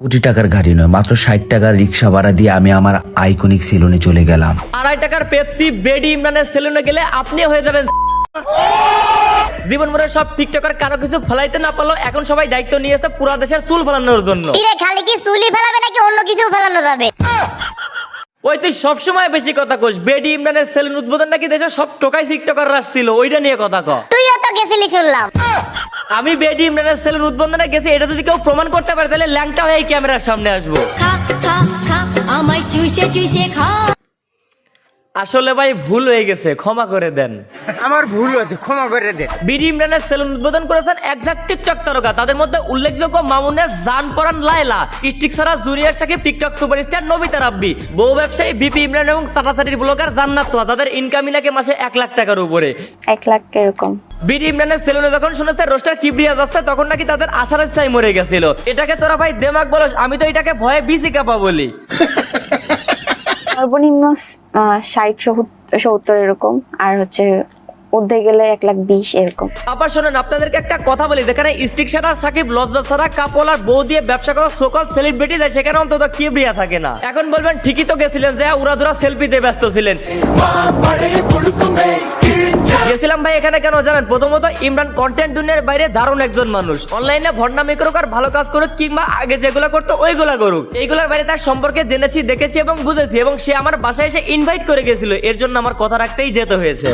কোটি টাকার গাড়ি নয় মাত্র ষাট টাকার রিক্সা ভাড়া দিয়ে আমি আমার আইকনিক সেলুনে চলে গেলাম। আড়াই টাকার পেপসি বেডি ইমরানের সেলুনে গেলে আপনি হয়ে যাবেন। জীবন ভরে সব টিকটকার কারও কিছু ফলাইতে না পারল এখন সবাই দায়িত্ব নিয়েছে পুরা দেশের চুল ফলানোর জন্য। খালি কি চুলই ফেলাবে নাকি অন্য কিছু ফেলানো যাবে? ওই তুই সবসময় বেশি কথা কোস বেডি ইমরানের সেলুন উদ্বোধন নাকি দেশের সব টোকাই টিকটকার আসছিল ওইটা নিয়ে কথা ক। তুইও তো গেছিলি শুনলাম। আমি বেডি ইমরানের সেলুন উদ্বোধনে গেছি, এটা যদি কেউ প্রমাণ করতে পারে, তাহলে ল্যাংটা হয়ে এই ক্যামেরার সামনে আসব। আমায় চুষে চুষে খা। আসলে ভাই ভুল হয়ে গেছে ক্ষমা করে দেন। আমার ভুল হয়েছে ক্ষমা করে দে বিডি ইমরানের সেলুন উদ্বোধন করেছেন একজাক্ট টিকটক তারকা। তাদের মধ্যে উল্লেখযোগ্য মামুনের জান পরান লায়লা স্টিক ছাড়া জুনিয়র সাকিব টিকটক সুপারস্টার নবিতা রাব্বি বহু ব্যবসায়ী বিপি ইমরান এবং সাটাসাটির ব্লগার জান্নাত তোয়া যাদের ইনকামই নাকি মাসে এক লাখ টাকার উপরে। এক লাখ এরকম। বিডি ইমরানের সেলুনে যখন শুনেছে রোস্টার কিবরিয়া যাচ্ছে তখন নাকি তাদের আশার চাই মরে গেছিল। এটাকে তোরা ভাই দেমাক বলস আমি তো এটাকে ভয়ে বিজি কাপা বলি। সর্বনিম্ন ষাট সত্তর এরকম। আর হচ্ছে গেলে এক লাখ বিশ এরকম। আবার শোনেন, আপনাদেরকে একটা কথা বলি, যেখানে স্টিক সাকিব, লজ্জা কাপল আর বউ দিয়ে ব্যবসা করা সকল সেলিব্রিটি সেখানে অন্তত থাকে না। এখন বলবেন, ঠিকই তো গেছিলেন যে সেলফিতে ব্যস্ত ছিলেন। গেছিলাম ভাই এখানে কেন জানেন? প্রথমত ইমরান কন্টেন্ট দুনিয়ার বাইরে দারুণ একজন মানুষ। অনলাইনে ভণ্ডামি করুক আর ভালো কাজ করুক, কিংবা আগে যেগুলো করতো ওইগুলা করুক। এইগুলোর বাইরে তার সম্পর্কে জেনেছি, দেখেছি এবং বুঝেছি, এবং সে আমার বাসায় এসে ইনভাইট করে গেছিল। এর জন্য আমার কথা রাখতেই যেতে হয়েছে।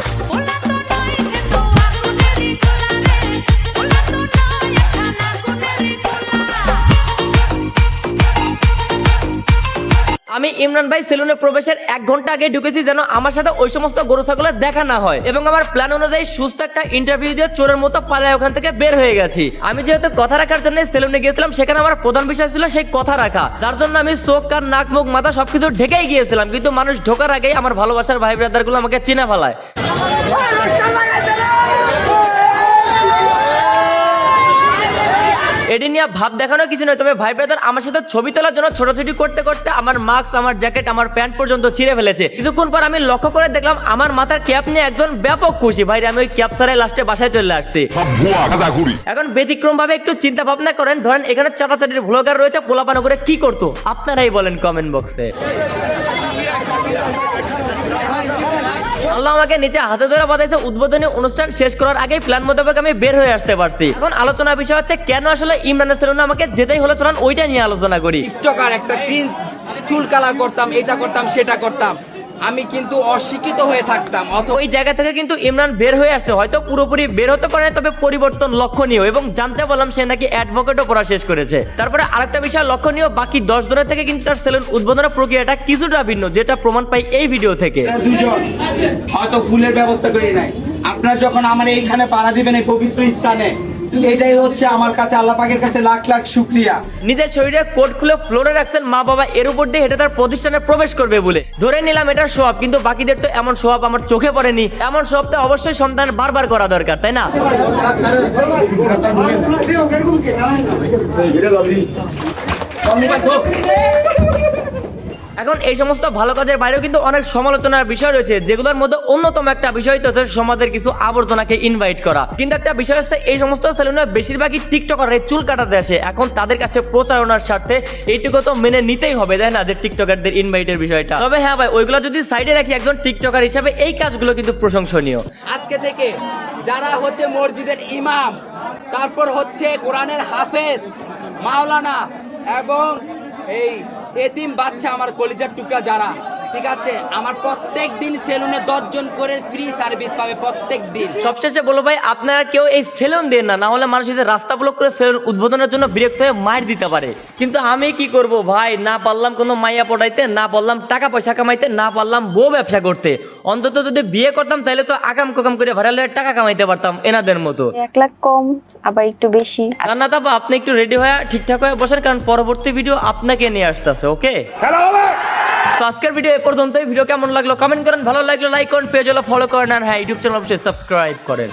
আমি ইমরান ভাই সেলুনে প্রবেশের এক ঘণ্টা আগে ঢুকেছি যেন আমার সাথে ওই সমস্ত গরু ছাগলের দেখা না হয়। এবং আমার প্ল্যান অনুযায়ী সুস্থ একটা ইন্টারভিউ দিয়ে চোরের মতো পালায় ওখান থেকে বের হয়ে গেছি। আমি যেহেতু কথা রাখার জন্য সেলুনে গিয়েছিলাম, সেখানে আমার প্রধান বিষয় ছিল সেই কথা রাখা। যার জন্য আমি চোখ, কান, নাক, মুখ, মাথা সবকিছু ঢেকেই গিয়েছিলাম। কিন্তু মানুষ ঢোকার আগেই আমার ভালোবাসার ভাই ব্রাদার আমাকে চিনে ফেলায়। এটি নিয়ে ভাব দেখানো কিছু নয়। তবে ভাই ব্রাদার আমার সাথে ছবি তোলার জন্য ছোটাছুটি করতে করতে আমার মাস্ক আমার জ্যাকেট আমার প্যান্ট পর্যন্ত ছিঁড়ে ফেলেছে। কিছুক্ষণ পর আমি লক্ষ্য করে দেখলাম আমার মাথার ক্যাপ নিয়ে একজন ব্যাপক খুশি। ভাই আমি ওই ক্যাপ সারে লাস্টে বাসায় চলে আসছি। এখন ব্যতিক্রম ভাবে একটু চিন্তা ভাবনা করেন। ধরেন এখানে চাটাচাটির ভ্লগার রয়েছে পোলাপানো করে কি করতো? আপনারাই বলেন কমেন্ট বক্সে আল্লাহ আমাকে নিচে হাতে ধরে বাজাইছে। উদ্বোধনী অনুষ্ঠান শেষ করার আগে প্ল্যান মোতাবেক আমি বের হয়ে আসতে পারছি। এখন আলোচনা বিষয় হচ্ছে, কেন আসলে ইমরান সেলুনে আমাকে যেতেই হলো চলান, ওইটা নিয়ে আলোচনা করি। টিকটকার একটা চুল কালার করতাম এটা করতাম, সেটা করতাম। আমি কিন্তু অশিক্ষিত হয়ে থাকতাম অথবা ওই জায়গা থেকে কিন্তু ইমরান বের হয়ে আসছে হয়তো পুরোপুরি বের হতে পারে তবে পরিবর্তন লক্ষণীয় এবং জানতে পারলাম সে নাকি অ্যাডভোকেটও পড়া শেষ করেছে। তারপরে আরেকটা বিষয় লক্ষণীয় বাকি দশ জনের থেকে কিন্তু তার সেলুন উদ্বোধনের প্রক্রিয়াটা কিছুটা ভিন্ন যেটা প্রমাণ পাই এই ভিডিও থেকে। দুজন হয়তো ফুলের ব্যবস্থা করি নাই। আপনারা যখন আমার এইখানে পাড়া দিবেন এই পবিত্র স্থানে এটাই হচ্ছে আমার কাছে আল্লাহ পাকের কাছে লাখ লাখ শুক্রিয়া। নিজের শরীরে কোট খুলে ফ্লোরে রাখছেন মা বাবা এর উপর দিয়ে হেঁটে তার প্রতিষ্ঠানে প্রবেশ করবে বলে। ধরে নিলাম এটা সোয়াব কিন্তু বাকিদের তো এমন সোয়াব আমার চোখে পড়েনি। এমন সোয়াব তো অবশ্যই সন্তান বারবার করা দরকার তাই না? এখন এই সমস্ত ভালো কাজের বাইরেও কিন্তু অনেক সমালোচনার বিষয় রয়েছে, যেগুলোর মধ্যে অন্যতম একটা বিষয় তো সমাজের কিছু আবর্জনাকে ইনভাইট করা। কিন্তু একটা বিষয় হচ্ছে, এই সমস্ত সেলুনে বেশিরভাগই টিকটকার চুল কাটাতে আসে। এখন তাদের কাছে প্রচারণার স্বার্থে এইটুকু তো মেনে নিতেই হবে, তাই না? যে টিকটকারদের ইনভাইটের বিষয়টা। তবে হ্যাঁ ভাই, ওইগুলো যদি সাইডে রাখি, একজন টিকটকার হিসাবে এই কাজগুলো কিন্তু প্রশংসনীয়। আজকে থেকে যারা হচ্ছে মসজিদের ইমাম, তারপর হচ্ছে কোরআনের হাফেজ, মাওলানা এবং এই এতিম বাচ্চা আমার কলিজার টুকরা যারা ঠিক আছে? আমার প্রত্যেক দিন সেলুনে দশজন করে ফ্রি সার্ভিস পাবে প্রত্যেক দিন। সবশেষে বলো ভাই আপনারা কেউ এই সেলুন দেন না না হলে মানুষ যে রাস্তা ব্লক করে সেলুন উদ্বোধনের জন্য বিরক্ত হয়ে মার দিতে পারে। কিন্তু আমি কি করব ভাই? না পারলাম কোনো মাইয়া পড়াইতে না পারলাম টাকা পয়সা কামাইতে না পারলাম বউ ব্যবসা করতে। অন্তত যদি বিয়ে করতাম তাহলে তো আকাম কোকাম করে ভাড়ালে টাকা কামাইতে পারতাম এনাদের মতো। এক লাখ কম আবার একটু বেশি। রান্না তাপা আপনি একটু রেডি হয়ে ঠিকঠাক হয়ে বসেন কারণ পরবর্তী ভিডিও আপনাকে নিয়ে আসতেছে ওকে তো আজকের ভিডিও এ পর্যন্তই। ভিডিও কেমন লাগল? কমেন্ট করেন। ভালো লাগল লাইক করেন পেজ হলো ফলো করেন। আর হ্যাঁ ইউটিউব চ্যানেল অবশ্যই সাবস্ক্রাইব করেন।